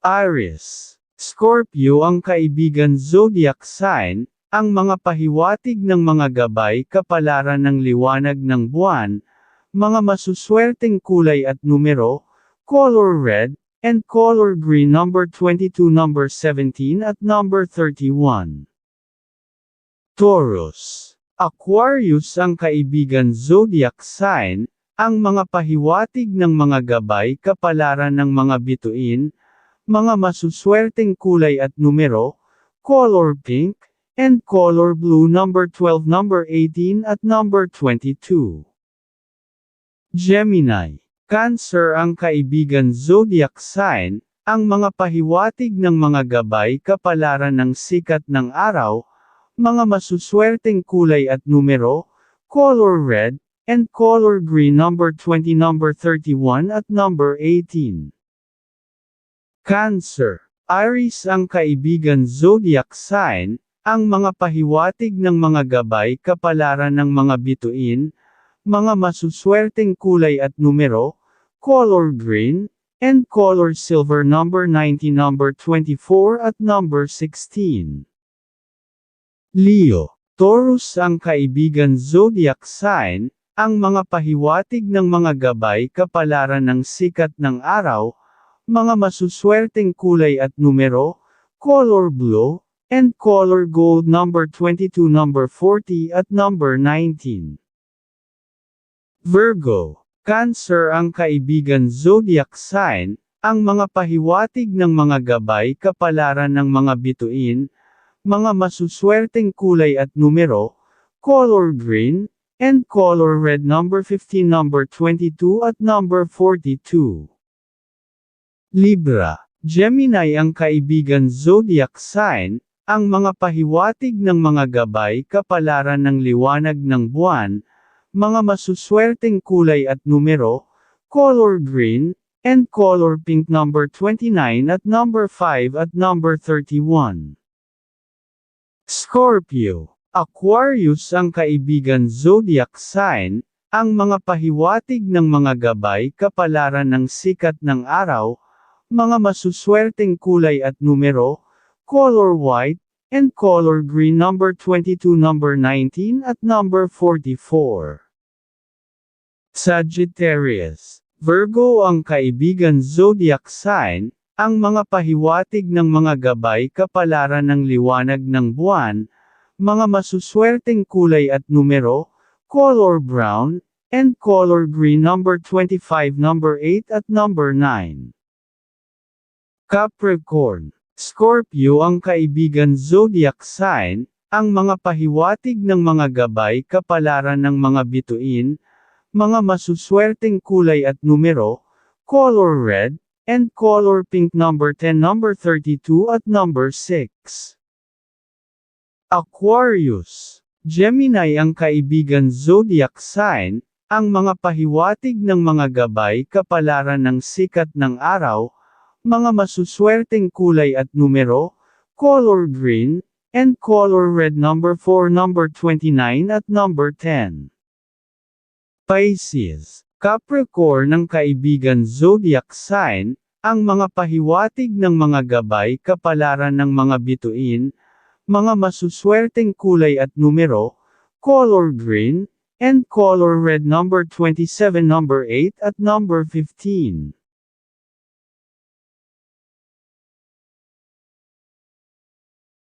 Aries. Scorpio ang kaibigan zodiac sign, ang mga pahiwatig ng mga gabay kapalaran ng liwanag ng buwan, mga masuswerteng kulay at numero, color red, and color green number 22 number 17 at number 31. Taurus. Aquarius ang kaibigan zodiac sign, ang mga pahiwatig ng mga gabay kapalaran ng mga bituin, mga masuswerteng kulay at numero, color pink, and color blue number 12 number 18 at number 22. Gemini. Cancer ang kaibigan zodiac sign, ang mga pahiwatig ng mga gabay kapalaran ng sikat ng araw, mga masuswerteng kulay at numero, color red, and color green number 20 number 31 at number 18. Cancer. Aries ang kaibigan zodiac sign, ang mga pahiwatig ng mga gabay kapalaran ng mga bituin, mga masuswerteng kulay at numero, color green, and color silver number 90 number 24 at number 16. Leo. Taurus ang kaibigan zodiac sign, ang mga pahiwatig ng mga gabay kapalaran ng sikat ng araw, mga masuswerteng kulay at numero, color blue, and color gold number 22 number 40 at number 19. Virgo. Cancer ang kaibigan zodiac sign, ang mga pahiwatig ng mga gabay kapalaran ng mga bituin, mga masuswerteng kulay at numero, color green, and color red number 15 number 22 at number 42. Libra. Gemini ang kaibigan zodiac sign, ang mga pahiwatig ng mga gabay kapalaran ng liwanag ng buwan, mga masuswerteng kulay at numero, color green, and color pink number 29 at number 5 at number 31. Scorpio. Aquarius ang kaibigan zodiac sign, ang mga pahiwatig ng mga gabay kapalaran ng sikat ng araw, mga masuswerteng kulay at numero, color white, and color green number 22 number 19 at number 44. Sagittarius. Virgo ang kaibigan zodiac sign, ang mga pahiwatig ng mga gabay kapalaran ng liwanag ng buwan, mga masuswerteng kulay at numero, color brown, and color green number 25 number 8 at number 9. Capricorn. Scorpio ang kaibigan zodiac sign, ang mga pahiwatig ng mga gabay kapalaran ng mga bituin, mga masuswerteng kulay at numero, color red, and color pink number 10 number 32 at number 6. Aquarius. Gemini ang kaibigan zodiac sign, ang mga pahiwatig ng mga gabay kapalaran ng sikat ng araw, mga masuswerteng kulay at numero, color green, and color red number 4 number 29 at number 10. Pisces. Capricorn ng kaibigan zodiac sign, ang mga pahiwatig ng mga gabay kapalaran ng mga bituin, mga masuswerteng kulay at numero, color green, and color red number 27 number 8 at number 15.